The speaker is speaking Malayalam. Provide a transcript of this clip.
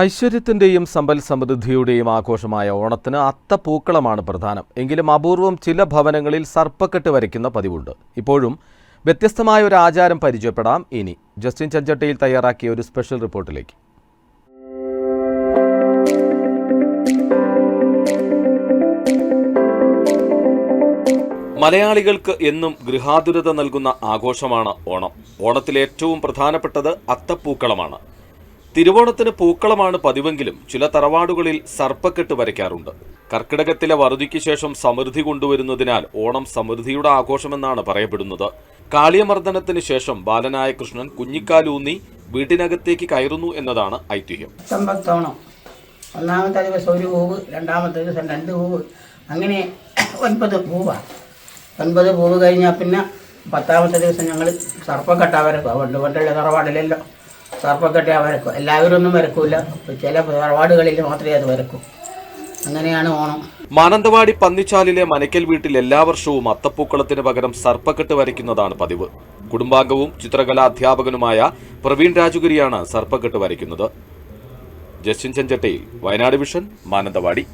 ഐശ്വര്യത്തിന്റെയും സമ്പൽ സമൃദ്ധിയുടെയും ആഘോഷമായ ഓണത്തിന് അത്തപ്പൂക്കളമാണ് പ്രധാനം. എങ്കിലും അപൂർവം ചില ഭവനങ്ങളിൽ സർപ്പക്കെട്ട് വരയ്ക്കുന്ന പതിവുണ്ട്. ഇപ്പോഴും വ്യത്യസ്തമായ ഒരു ആചാരം പരിചയപ്പെടാം ഇനി. ജസ്റ്റിൻ ചഞ്ചട്ടയിൽ തയ്യാറാക്കിയ ഒരു സ്പെഷ്യൽ റിപ്പോർട്ടിലേക്ക്. മലയാളികൾക്ക് എന്നും ഗൃഹാതുരത നൽകുന്ന ആഘോഷമാണ് ഓണം. ഓണത്തിൽ ഏറ്റവും പ്രധാനപ്പെട്ടത് അത്തപ്പൂക്കളമാണ്. തിരുവോണത്തിന് പൂക്കളമാണ് പതിവെങ്കിലും ചില തറവാടുകളിൽ സർപ്പക്കെട്ട് വരയ്ക്കാറുണ്ട്. കർക്കിടകത്തിലെ വറുതിക്ക് ശേഷം സമൃദ്ധി കൊണ്ടുവരുന്നതിനാൽ ഓണം സമൃദ്ധിയുടെ ആഘോഷമെന്നാണ് പറയപ്പെടുന്നത്. കാളിയമർദ്ദനത്തിന് ശേഷം ബാലനായ കൃഷ്ണൻ കുഞ്ഞിക്കാലൂന്നി വീട്ടിനകത്തേക്ക് കയറുന്നു എന്നതാണ് ഐതിഹ്യം. ഒന്നാമത്തെ ദിവസം ഒരു പൂവ് രണ്ടാമത്തെ ദിവസം രണ്ട് പൂവ് അങ്ങനെ ഒൻപത് പൂവാണ് ഒൻപത് പൂവ് കഴിഞ്ഞാൽ പിന്നെ പത്താമത്തെ ദിവസം ഞങ്ങൾ സർപ്പം വരക്കും പണ്ട് പണ്ടുള്ള തറവാടിലെല്ലാം. സർപ്പക്കട്ട വരക്കും. എല്ലാവരും ഒന്നും വരക്കൂല. ചില തറവാടുകളിൽ മാത്രമേ അത് വരക്കൂ. അങ്ങനെയാണ് ഓണം. മാനന്തവാടി പന്നിച്ചാലിലെ മനക്കൽ വീട്ടിൽ എല്ലാ വർഷവും അത്തപ്പൂക്കളത്തിന് പകരം സർപ്പക്കെട്ട് വരയ്ക്കുന്നതാണ് പതിവ്. കുടുംബാംഗവും ചിത്രകലാ അധ്യാപകനുമായ പ്രവീൺ രാജുഗിരിയാണ് സർപ്പക്കെട്ട് വരയ്ക്കുന്നത്. ജസ്റ്റിൻ ചെഞ്ചട്ടയിൽ വയനാട് വിഷൻ മാനന്തവാടി.